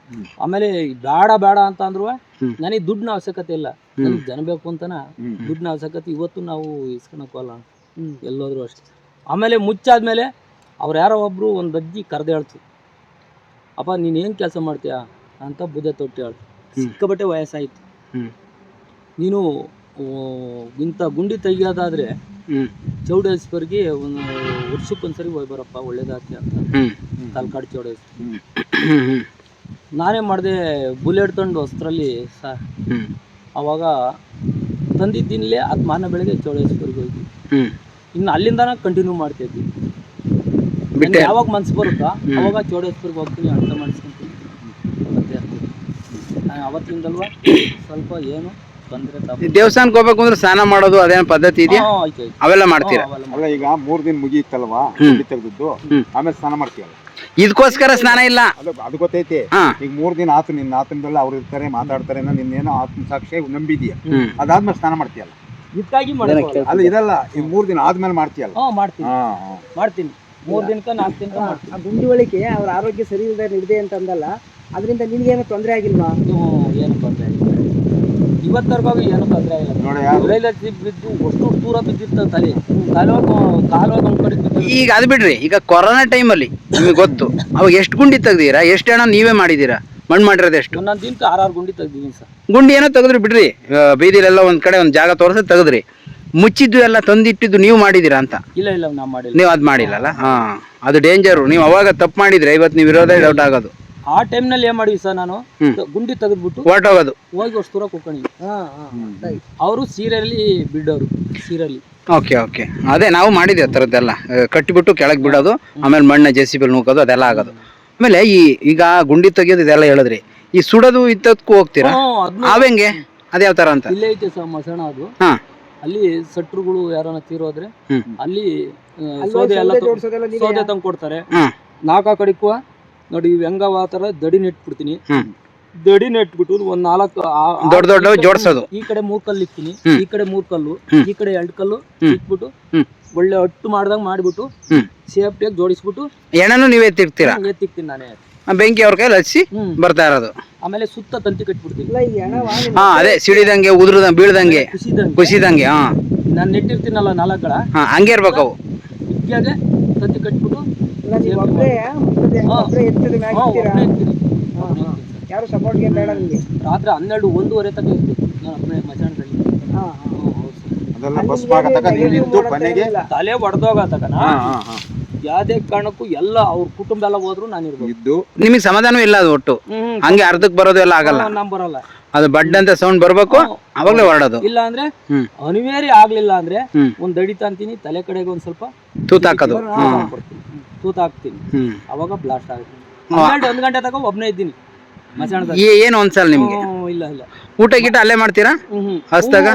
[SPEAKER 1] ಆಮೇಲೆ ಬೇಡ ಬೇಡ ಅಂತ ಅಂದ್ರು. ನನಗೆ ದುಡ್ಡಿನ ಅವಶ್ಯಕತೆ ಇಲ್ಲ. ನನಗೆ ಜನ ಬೇಕು ಅಂತನ ದುಡ್ಡಿನ ಅವಶ್ಯಕತೆ ಇವತ್ತು ನಾವು ಇಸ್ಕೊಳಕ್ಕಲ್ಲ ಎಲ್ಲೋದ್ರು ಅಷ್ಟೇ. ಆಮೇಲೆ ಮುಚ್ಚಾದ್ಮೇಲೆ ಅವ್ರ ಯಾರೋ ಒಬ್ರು ಒಂದು ಅಜ್ಜಿ ಕರೆದು ಹೇಳ್ತು. ಅಪ್ಪ ನೀನು ಏನು ಕೆಲಸ ಮಾಡ್ತೀಯಾ? ಅಂತ ಬುದ್ಧ ತೊಟ್ಟು ಹೇಳ್ತು. ಸಿಕ್ಕಾಬಟ್ಟೆ ವಯಸ್ಸಾಯ್ತು. ನೀನು ಇಂಥ ಗುಂಡಿ ತೆಗಿಯೋದಾದರೆ ಚೌಡೇಶ್ವರ್ಗೆ ಒಂದು ವರ್ಷಕ್ಕೊಂದ್ಸರಿ ಹೋಗಿ ಬರಪ್ಪ ಒಳ್ಳೇದಾಗ್ತಿ ಅಂತ. ತಲಕಾಡು ಚೌಡೇಶ್ವರ. ನಾನೇ ಮಾಡಿದೆ ಬುಲೆಟ್ ತಂದು ಹೊಸ್ತ್ರಲ್ಲಿ
[SPEAKER 2] ಸರ್
[SPEAKER 1] ಅವಾಗ ತಂದಿದ್ದಿನಲೇ ಅದು ಮಾನ ಬೆಳಗ್ಗೆ ಚೌಡೇಶ್ವರಿಗೆ ಹೋಗಿ. ಇನ್ನು ಅಲ್ಲಿಂದ ಕಂಟಿನ್ಯೂ ಮಾಡ್ತಿದ್ವಿ ಇದ್ವಿ. ಯಾವಾಗ ಮನ್ಸು ಬರುತ್ತಾ? ಅವಾಗ ಚೌಡೇಶ್ವರ್ಗೆ ಹೋಗ್ತೀನಿ ಅಂತ ಮಾಡಿಸ್ಕೊಂತೀನಿ. ಮತ್ತೆ ನಾನು ಅವತ್ತಿಂದಲ್ವಾ ಸ್ವಲ್ಪ ಏನು
[SPEAKER 2] ದೇವಸ್ಥಾನಕ್ಕೆ ಹೋಗ್ಬೇಕು ಅಂದ್ರೆ ಸ್ನಾನ ಮಾಡೋದು ಅದೇನೋ ಪದ್ಧತಿ ಇದೆಯಾ? ಅವೆಲ್ಲ ಮಾಡ್ತೀರಾ?
[SPEAKER 3] ಅಲ್ಲ ಈಗ ಮೂರ್ ದಿನ ಮುಗಿಯುತ್ತಲ್ವಾ?
[SPEAKER 2] ತೆಗೆದಿದ್ದು
[SPEAKER 3] ಗುಂಡಿ ತೆಗ್ದದ್ದು. ಆಮೇಲೆ ಸ್ನಾನ ಮಾಡ್ತೀವಲ್ಲ
[SPEAKER 2] ಇದಕ್ಕೋಸ್ಕರ ಸ್ನಾನ ಇಲ್ಲ.
[SPEAKER 3] ಅದು ಗೊತ್ತೈತಿ. ಈಗ ಮೂರ್ ದಿನ ಆತು ನಿನ್ನ ಆತನದಲ್ಲ ಅವ್ರು ಇರ್ತಾರೆ ಮಾತಾಡ್ತಾರೆ ನಿನ್ನೇನೋ ನಿನ್ನೇನೋ ಆತ್ಮಸಾಕ್ಷಿ ನಂಬಿದೀಯ? ಅದಾದ್ಮೇಲೆ ಸ್ನಾನ ಮಾಡ್ತೀಯಲ್ಲ
[SPEAKER 1] ಇದಕ್ಕಾಗಿ ಮಾಡ್ಕೊಳ್ಳಲ್ಲ.
[SPEAKER 3] ಅಲ್ಲ ಇದಲ್ಲ ಈ ಮೂರ್ ದಿನ ಆದ್ಮೇಲೆ ಮಾಡ್ತೀಯಲ್ಲ
[SPEAKER 1] ಹಾ ಮಾಡ್ತೀನಿ.
[SPEAKER 3] ಹಾ ಹಾ.
[SPEAKER 1] ಮಾಡ್ತೀನಿ. ಮೂರ್ ದಿನಕ್ಕ ನಾಲ್ಕು ದಿನಕ್ಕ ಮಾಡ್ತೀನಿ.
[SPEAKER 4] ಆ ಗುಂಡಿ ಒಳಗೆ ಅವ್ರ ಆರೋಗ್ಯ ಸರಿ ಇಲ್ಲದೆ ನಿಡಿದೆ ಅಂತಂದಲ್ಲ ಅದರಿಂದ ನಿನ್ಗೇನು ತೊಂದರೆ ಆಗಿಲ್ವಾ?
[SPEAKER 1] ಏನು ತೊಂದರೆ ಇಲ್ಲ ಇವತ್ತರ್ಗಾಗ ಏನು ತೊಂದರೆ ಇಲ್ಲ. ಬಿದ್ದು ಅಷ್ಟು ದೂರ ಬಿದ್ದಿತ್ತು ತಲೆ. ಕಾಲೋಗ ಕಾಲೋಗ ಒಂದ್ ಕಡೆ
[SPEAKER 2] ಈಗ ಅದು ಬಿಡ್ರಿ ಈಗ ಕೊರೋನಾ ಟೈಮಲ್ಲಿ ನಿಮಗೆ ಗೊತ್ತು. ಅವಾಗ ಎಷ್ಟು ಗುಂಡಿ ತೆಗ್ದೀರಾ ಎಷ್ಟು ಹಣ ನೀವೇ ಮಾಡಿದ್ದೀರಾ? ಮಣ್ಣು ಮಾಡಿರೋದು ಎಷ್ಟು?
[SPEAKER 1] ಒಂದೊಂದು ದಿನಕ್ಕೆ ಆರಾರು ಗುಂಡಿ ತೆಗ್ದೀನಿ ಸರ್.
[SPEAKER 2] ಗುಂಡಿ ಏನೋ ತೆಗೆದ್ರಿ ಬಿಡ್ರಿ. ಬೀದಿಲೆಲ್ಲ ಒಂದ್ ಕಡೆ ಒಂದ್ ಜಾಗ ತೋರಿಸಿ ತೆಗೆದ್ರಿ. ಮುಚ್ಚಿದ್ದು ಎಲ್ಲ ತಂದಿಟ್ಟಿದ್ದು ನೀವು ಮಾಡಿದ್ದೀರಾ ಅಂತ?
[SPEAKER 1] ಇಲ್ಲ ಇಲ್ಲ ನಾವು ಮಾಡಿಲ್ಲ.
[SPEAKER 2] ನೀವು ಅದು ಮಾಡಿಲ್ಲಲ್ಲ? ಹಾ. ಅದು ಡೇಂಜರು ನೀವು ಅವಾಗ ತಪ್ಪು ಮಾಡಿದ್ರೆ ಇವತ್ತು ನೀವು ಇರೋದೇ ಡೌಟ್ ಆಗೋದು.
[SPEAKER 1] ಆ ಟೈಮ್ನಲ್ಲಿ ಏನ್ ಮಾಡಿವಿ ಸರ್ ನಾನು? ಗುಂಡಿ ತೆಗೆದ್ಬಿಟ್ಟು
[SPEAKER 2] ಹೊರಟೋಗೋದು.
[SPEAKER 1] ಹೋಗಿ ಅಷ್ಟು ದೂರ ಕುಕ್ಕಣಿ
[SPEAKER 4] ಹಾ ಹಾ right.
[SPEAKER 1] ಅವರು ಸೀರೆಯಲ್ಲಿ ಬಿಡೋರು ಸೀರೆಯಲ್ಲಿ.
[SPEAKER 2] ಓಕೆ ಓಕೆ ಅದೇ ನಾವು ಮಾಡಿದ್ವಿ ಆ ಥರದ್ದೆಲ್ಲ. ಕಟ್ಟಿಬಿಟ್ಟು ಕೆಳಗೆ ಬಿಡೋದು ಆಮೇಲೆ ಮಣ್ಣ ಜೆ ಸಿ ಬಿಲ್ ನೂಕೋದು ಅದೆಲ್ಲ ಆಗೋದು. ಆಮೇಲೆ ಈ ಈಗ ಗುಂಡಿ ತೆಗಿಯೋದು ಇದೆಲ್ಲ ಹೇಳಿದ್ರಿ. ಈ ಸುಡೋದು ಇದ್ದಕ್ಕೂ ಹೋಗ್ತೀರಾ? ಅವೆಂಗೆ ಅದ್ಯಾವ ಥರ ಅಂತ?
[SPEAKER 1] ಇಲ್ಲೇ ಐತೆ ಸರ್ ಮಸಣ ಅದು.
[SPEAKER 2] ಹಾ.
[SPEAKER 1] ಅಲ್ಲಿ ಸಟ್ರುಗಳು ಯಾರನ್ನ ತೀರೋದ್ರೆ. ಅಲ್ಲಿ ಸೋದೆ ಎಲ್ಲ
[SPEAKER 4] ಸೌದೆ
[SPEAKER 1] ತಂದು ಕೊಡ್ತಾರೆ
[SPEAKER 2] ನಾಕ
[SPEAKER 1] ನಾಲ್ಕ ಕಡಿಕುವ ನೋಡಿ ಇವ್ ಹೆಂಗವ ಆ ಥರ ದಡಿ ನೆಟ್ಬಿಡ್ತೀನಿ.
[SPEAKER 2] ಹ್ಮ್.
[SPEAKER 1] ದಡಿ ನೆಟ್ಬಿಟ್ಟು ಒಂದ್ ನಾಲ್ಕು ಆ- ಆ-
[SPEAKER 2] ದೊಡ್ಡ ದೊಡ್ಡ
[SPEAKER 1] ಈ ಕಡೆ
[SPEAKER 2] ಜೋಡ್ಸೋದು.
[SPEAKER 1] ಈ ಕಡೆ ಮೂರ್ ಕಲ್ಲು ಇಕ್ತೀನಿ.
[SPEAKER 2] ಹ್ಮ್.
[SPEAKER 1] ಈ ಕಡೆ ಮೂರ್ ಕಲ್ಲು
[SPEAKER 2] ಹ್ಮ್.
[SPEAKER 1] ಈ ಕಡೆ ಎರಡ್ ಕಲ್ಲು ಇಟ್ಬಿಟ್ಟು
[SPEAKER 2] ಹ್ಮ್.
[SPEAKER 1] ಒಳ್ಳೆ ಅಟ್ಟು ಮಾಡ್ದಂಗ್ ಮಾಡ್ಬಿಟ್ಟು
[SPEAKER 2] ಹ್ಮ್.
[SPEAKER 1] ಸೇಫ್ಟಿಯಾಗಿ ಜೋಡಿಸ್ಬಿಟ್ಟು
[SPEAKER 2] ಎಣ್ಣೆನೂ ನೀವೇ ತಿರ್ತೀರಾ
[SPEAKER 1] ಎತ್ತಿಕ್ತೀನಿ ನಾನೇ.
[SPEAKER 2] ಆ ಬೆಂಕಿ ಅವ್ರ ಕೈಲಿ ಹಚ್ಚಿ
[SPEAKER 1] ಹ್ಮ್.
[SPEAKER 2] ಬರ್ತಾ ಇರೋದು.
[SPEAKER 1] ಆಮೇಲೆ ಸುತ್ತ ತಂತಿ ಕಟ್ಬಿಡ್ತೀನಿ.
[SPEAKER 2] ಹಾ ಅದೇ ಸಿಡಿದಂಗೆ ಉದುರದಂಗೆ ಬೀಳ್ದಂಗೆ
[SPEAKER 1] ಕುಸಿದಂಗೆ.
[SPEAKER 2] ಕುಸಿದಂಗೆ ಹಾ.
[SPEAKER 1] ನಾನು ನೆಟ್ಟಿರ್ತೀನಲ್ಲ ನಾಲ್ಕು
[SPEAKER 2] ಹಾ ಹಂಗೆ ಇರ್ಬೇಕು ಅವು.
[SPEAKER 1] ಇಕ್ಕಿಯಾಗೆ ತಂತಿ ಕಟ್ಬಿಟ್ಟು
[SPEAKER 4] ನೀವು ಒಬ್ಬರೇ ಮುಟ್ಟದೆ. ಒಬ್ಬರೇ ಮ್ಯಾಗ ಇರ್ತೀರಾ. ಯಾರು ಸಪೋರ್ಟ್ಗೆ ಬೇಡ ನಿಮಗೆ?
[SPEAKER 1] ರಾತ್ರಿ ಹನ್ನೆರಡು ಒಂದೂವರೆ ತನಕ ಇರ್ತೀನಿ ನಾನು ಒಬ್ಬನೇ ಮಧ್ಯಾಹ್ನದಲ್ಲಿ.
[SPEAKER 4] ಹಾ, ಹಾ.
[SPEAKER 3] ಅದೆಲ್ಲ ಬಸ್ ಭಾಗ ನಿಂತು ಕೊನೆಗೆ
[SPEAKER 1] ತಲೆ
[SPEAKER 3] ಹಾ ಹಾ
[SPEAKER 1] ಯಾವ್ದೇ ಕಾರಣಕ್ಕೂ ಎಲ್ಲ ಅವ್ರ ಕುಟುಂಬ ಎಲ್ಲ ಹೋದ್ರು ನಾನು ಇರ್ಬೋದು
[SPEAKER 3] ಇದ್ದು.
[SPEAKER 2] ನಿಮಗೆ ಸಮಾಧಾನ ಇಲ್ಲ ಅದು ಒಟ್ಟು? ಹಂಗೆ ಅರ್ಧಕ್ಕೆ ಬರೋದು ಎಲ್ಲ ಆಗಲ್ಲ.
[SPEAKER 1] ನಾನ್ ಬರಲ್ಲ.
[SPEAKER 2] ಅದು ಬಡ್ ಅಂತ ಸೌಂಡ್ ಬರ್ಬೇಕು ಅವಾಗಲೇ ಹೊರಡೋದು.
[SPEAKER 1] ಇಲ್ಲ ಅಂದ್ರೆ
[SPEAKER 2] ಅನಿವೇರಿ
[SPEAKER 1] ಅನಿವಾರ್ಯ ಆಗ್ಲಿಲ್ಲ ಅಂದ್ರೆ. ಒಂದ್ ದಡಿತಾ ಅಂತೀನಿ ತಲೆ ಕಡೆಗೆ ಒಂದ್ ಸ್ವಲ್ಪ
[SPEAKER 2] ತೂತ್ ಹಾಕೋದು ಹ್ಮ್.
[SPEAKER 1] ಕೊಡ್ತೀನಿ. ತೂತ್ ಹಾಕ್ತೀನಿ. ಅವಾಗ ಬ್ಲಾಸ್ಟ್ ಆಗುತ್ತೆ. ಹನ್ನೆರಡು ಒಂದ್ ಗಂಟೆ ತಗೋ ಒಬ್ನೇ ಇದ್ದೀನಿ
[SPEAKER 2] ಏನು ಅನ್ಸಲ್ಲ ನಿಮ್ಗೆ?
[SPEAKER 1] ಹ್ಮ್, ಇಲ್ಲ ಇಲ್ಲ.
[SPEAKER 2] ಊಟ ಗೀಟ ಅಲ್ಲೇ ಮಾಡ್ತೀರಾ?
[SPEAKER 1] ಹ್ಮ್.
[SPEAKER 2] ಹಸ್ದಾಗ?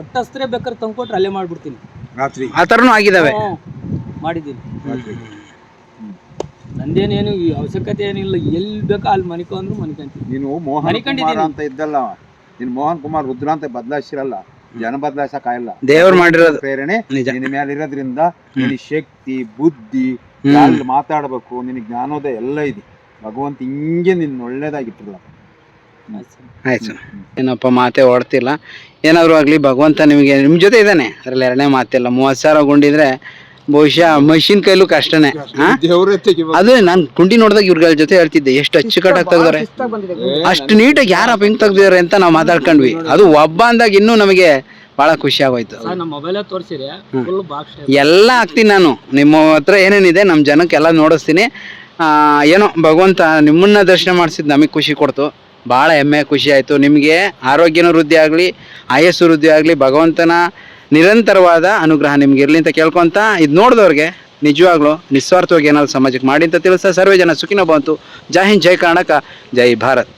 [SPEAKER 1] ಒಟ್ಟಸ್ತ್ರೆ ಬೇಕಾದ್ರೆ ತಂದ್ಕೊಟ್ರೆ ಅಲ್ಲೇ ಮಾಡ್ಬಿಡ್ತೀನಿ.
[SPEAKER 3] ರಾತ್ರಿ.
[SPEAKER 2] ಆ ಥರನೂ ಆಗಿದಾವೆ?
[SPEAKER 1] ಹ್ಮ್, ಮಾಡಿದ್ದೀನಿ. ನಂದೇನೇನು ಈ ಅವಶ್ಯಕತೆ ಏನಿಲ್ಲ. ಎಲ್ಲಿ ಬೇಕೋ ಅಲ್ಲಿ ಮನಿಕೊಂಡ್ರು ಮನಿಕೊಂತೀನಿ
[SPEAKER 3] ನೀನು ಮೋಹನ್
[SPEAKER 1] ಮನಿಕೊಂಡಿದ್ದೀನಿ.
[SPEAKER 3] ಕುಮಾರ್ ಅಂತ ಇದ್ದಲ್ಲ. ನೀನು ಮೋಹನ್ ಕುಮಾರ್ ರುದ್ರ ಅಂತ ಬದಲಾಯಿಸಿರಲ್ಲ. ಜನ ಬದಲಾಯಿಸಕ್ಕಾಗಿಲ್ಲ
[SPEAKER 2] ದೇವ್ರು ಮಾಡಿರೋದು.
[SPEAKER 3] ಪ್ರೇರಣೆ
[SPEAKER 2] ನಿಜ.
[SPEAKER 3] ನಿನ್ನ ಮೇಲೆ ಇರೋದ್ರಿಂದ ನಿನ್ನ ಶಕ್ತಿ ಬುದ್ಧಿ
[SPEAKER 2] ಹ್ಮ್.
[SPEAKER 3] ಮಾತಾಡಬೇಕು? ನಿನಗೆ ಜ್ಞಾನೋದಯ ಎಲ್ಲ ಇದೆ. ಭಗವಂತ ಹಿಂಗೆ ನಿನ್ನ ಒಳ್ಳೇದಾಗಿಟ್ಟಿಲ್ಲ.
[SPEAKER 2] ಆಯ್ತು ಏನಪ್ಪ ಮಾತೆ ಹೊಡ್ತಿಲ್ಲ ಏನಾದ್ರು ಆಗಲಿ ಭಗವಂತ ನಿಮಗೆ ನಿಮ್ಮ ಜೊತೆ ಇದ್ದಾನೆ? ಅದ್ರಲ್ಲಿ ಎರಡನೇ ಮಾತಿಲ್ಲ. ಮೂವತ್ತು ಸಾವಿರ ಗುಂಡಿದ್ರೆ ಬಹುಶಃ ಮಷಿನ್ ಕೈಲೂ ಕಷ್ಟನೇ. ಹಾ
[SPEAKER 3] ದೇವ್ರೇ ತೆಗಿಬೇಕು
[SPEAKER 2] ಅದು ನಾನು ಗುಂಡಿ ನೋಡಿದಾಗ ಇವ್ರಗಳ ಜೊತೆ ಹೇಳ್ತಿದ್ದೆ. ಎಷ್ಟು ಅಚ್ಚುಕಟ್ಟಾಗಿ ತೆಗ್ದಾರೆ. ಅಷ್ಟು ನೀಟಾಗಿ ಯಾರಪ್ಪ ಹಿಂಗ್ ತೆಗ್ದಿದ್ದಾರೆ ಅಂತ ನಾವು ಮಾತಾಡ್ಕೊಂಡ್ವಿ. ಅದು ಒಬ್ಬ ಅಂದಾಗ ಇನ್ನೂ ನಮಗೆ ಬಹಳ ಖುಷಿ ಆಗೋಯ್ತು.
[SPEAKER 1] ನಮ್ಮ ಮೊಬೈಲೇ ತೋರಿಸಿರಿ. ಫುಲ್ ಬಾಕ್ಸ್
[SPEAKER 2] ಎಲ್ಲ ಹಾಕ್ತೀನಿ ನಾನು. ನಿಮ್ಮ ಹತ್ರ ಏನೇನಿದೆ ನಮ್ಮ ಜನಕ್ಕೆಲ್ಲ ನೋಡಿಸ್ತೀನಿ. ಏನೋ ಭಗವಂತ ನಿಮ್ಮನ್ನ ದರ್ಶನ ಮಾಡಿಸಿದ್ದು ನಮಗೆ ಖುಷಿ ಕೊಡ್ತು. ಭಾಳ ಹೆಮ್ಮೆ ಖುಷಿ ಆಯಿತು. ನಿಮಗೆ ಆರೋಗ್ಯನೂ ವೃದ್ಧಿ ಆಗಲಿ ಆಯಸ್ಸು ವೃದ್ಧಿ ಆಗಲಿ ಭಗವಂತನ ನಿರಂತರವಾದ ಅನುಗ್ರಹ ನಿಮ್ಗೆ ಇರಲಿ ಅಂತ ಕೇಳ್ಕೊಂತ ಇದು ನೋಡಿದವ್ರಿಗೆ ನಿಜವಾಗ್ಲೂ ನಿಸ್ವಾರ್ಥವಾಗಿ ಏನಾದ್ರು ಸಮಾಜಕ್ಕೆ ಮಾಡಿ ಅಂತ ತಿಳಿಸ್ತಾ ಸರ್ವೇ ಜನ ಸುಖಿನ ಬಂತು ಜೈ ಹಿಂದ್ ಜೈ ಕರ್ನಾಟಕ ಜೈ ಭಾರತ್.